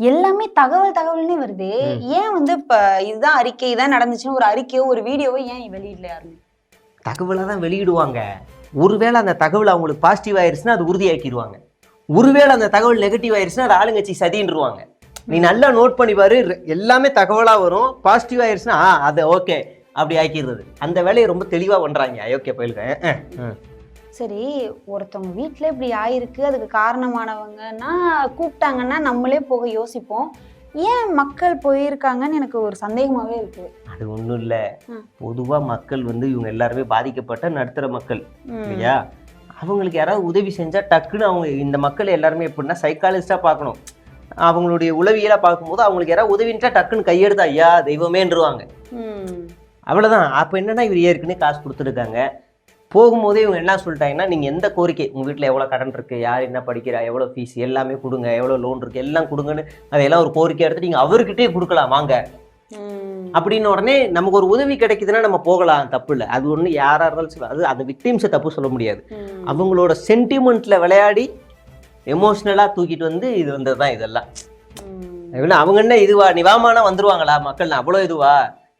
எல்லாமே தகவல் தகவல்னே வருது. ஏன் வந்து இப்ப இதுதான் அறிக்கை இதான் நடந்துச்சுன்னு ஒரு அறிக்கையோ ஒரு வீடியோவோ ஏன் வெளியிடல யாருமே? தகவலை தான் வெளியிடுவாங்க. ஒருவேளை அந்த தகவல் அவங்களுக்கு பாசிட்டிவ் ஆயிருச்சுன்னா அது உறுதியாக்கிடுவாங்க ஒருவேளை அந்த தகவல் நெகட்டிவ் ஆயிருச்சுன்னா அது ஆளுங்கட்சி சதின்றுவாங்க. நீ நல்லா நோட் பண்ணி பாரு எல்லாமே தகவலா வரும். பாசிட்டிவ் ஆயிருச்சுன்னா ஆ, அது ஓகே அப்படி ஆக்கிடுறது. அந்த வேலையை ரொம்ப தெளிவா பண்றாங்க. அயோக்கிய பயிலுங்க சரி ஒருத்தவங்க வீட்ல இப்படி ஆயிருக்கு அதுக்கு காரணமானவங்கன்னா கூப்பிட்டாங்கன்னா நம்மளே போக யோசிப்போம். ஏன் மக்கள் போயிருக்காங்கன்னு எனக்கு ஒரு சந்தேகமாவே இருக்கு அது ஒண்ணும் இல்ல. ம். பொதுவா மக்கள் வந்து இவங்க எல்லாருமே பாதிக்கப்பட்ட நடுத்தர மக்கள். இல்லையா? அவங்களுக்கு யாராவது உதவி செஞ்சா டக்குன்னு அவங்க இந்த மக்கள் எல்லாருமே எப்படின்னா சைக்காலஜிஸ்டா பார்க்கணும். அவங்களுடைய உளவியலா பார்க்கும்போது அவங்களுக்கு யாராவது உதவின்ட்டா டக்குன்னு கையெடுத்து ஐயா தெய்வமேன்றுவாங்க. ம். அவ்வளவுதான். அப்ப என்னன்னா இவர் ஏற்கனவே காசு கொடுத்துருக்காங்க. போகும்போதே இவங்க என்ன சொல்லிட்டாங்கன்னா நீங்க எந்த கோரிக்கை? உங்க வீட்ல எவ்வளவு கடன் இருக்கு? யார் என்ன படிக்கிறா? எவ்வளவு ஃபீஸ் எல்லாமே கொடுங்க. எவ்வளவு லோன் இருக்கு? எல்லாம் கொடுங்கன்னு அதையெல்லாம் ஒரு கோரிக்கை எடுத்து நீங்க அவர்கிட்டயே கொடுக்கலாம். வாங்க. அப்படின்னு உடனே நமக்கு ஒரு உதவி கிடைக்குதுன்னா நம்ம போகலாம். தப்பு இல்லை. அது ஒண்ணு யாரா இருந்தாலும் சரி, அது அந்த விக்டிம்ஸை தப்பு சொல்ல முடியாது. அவங்களோட சென்டிமெண்ட்ல விளையாடி எமோஷ்னலா தூக்கிட்டு வந்து இது வந்தது தான் இதெல்லாம் அவங்க என்ன இதுவா? நிவாமானா வந்துருவாங்களா? மக்கள் அவ்வளோ இதுவா?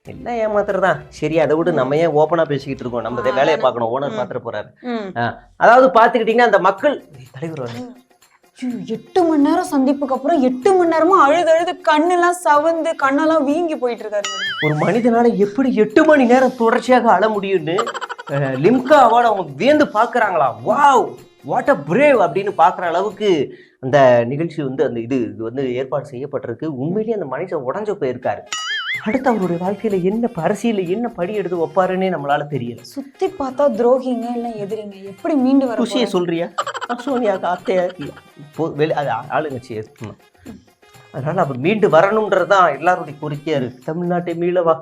எல்லாம் ஏமாத்துறதான் சரி அதை விட. நம்ம ஏன் ஓப்பனா பேசிக்கிட்டு இருக்கோம்? நம்ம வேலையை. பார்க்கணும். ஓனர். பாத்துட்டு போறாரு. அதாவது பாத்துக்கிட்டீங்கன்னா அந்த மக்கள் தலைவர் எட்டு மணி நேரம் சந்திப்புக்கு அப்புறம் எட்டு மணி நேரமா அழுது அழுது கண்ணெல்லாம் சவந்து கண்ணெல்லாம் வீங்கி போயிட்டு இருக்காரு. ஒரு மனிதனால எப்படி எட்டு மணி நேரம் தொடர்ச்சியாக அழ முடியும்னு லிம்கா அவார்டு அவங்க வியந்து பார்க்கறாங்களா? வாவ்! வாட் அ பிரேவ் அப்படின்னு பார்க்குற அளவுக்கு அந்த நிகழ்ச்சி வந்து அந்த இது இது வந்து ஏற்பாடு செய்யப்பட்டிருக்கு. உண்மையிலேயே அந்த மனுஷன் உடஞ்சு போயிருக்காரு. அடுத்து அவருடைய வாழ்க்கையில என்ன அரசியல என்ன படி எடுத்து வைப்பாருன்னே நம்மளால தெரியல. சுத்தி பார்த்தா துரோகிங்க இல்ல எதிரிங்க. எப்படி மீண்டு வர குஷியை? சொல்றியா? சோனியாக்கு அத்தையா? வெளி அது ஆளுங்கட்சி ஏற்கணும் அதனால அவர் மீண்டு வரணுன்றதுதான் எல்லாருடைய கோரிக்கையா இருக்கு. தமிழ்நாட்டை மீளவா?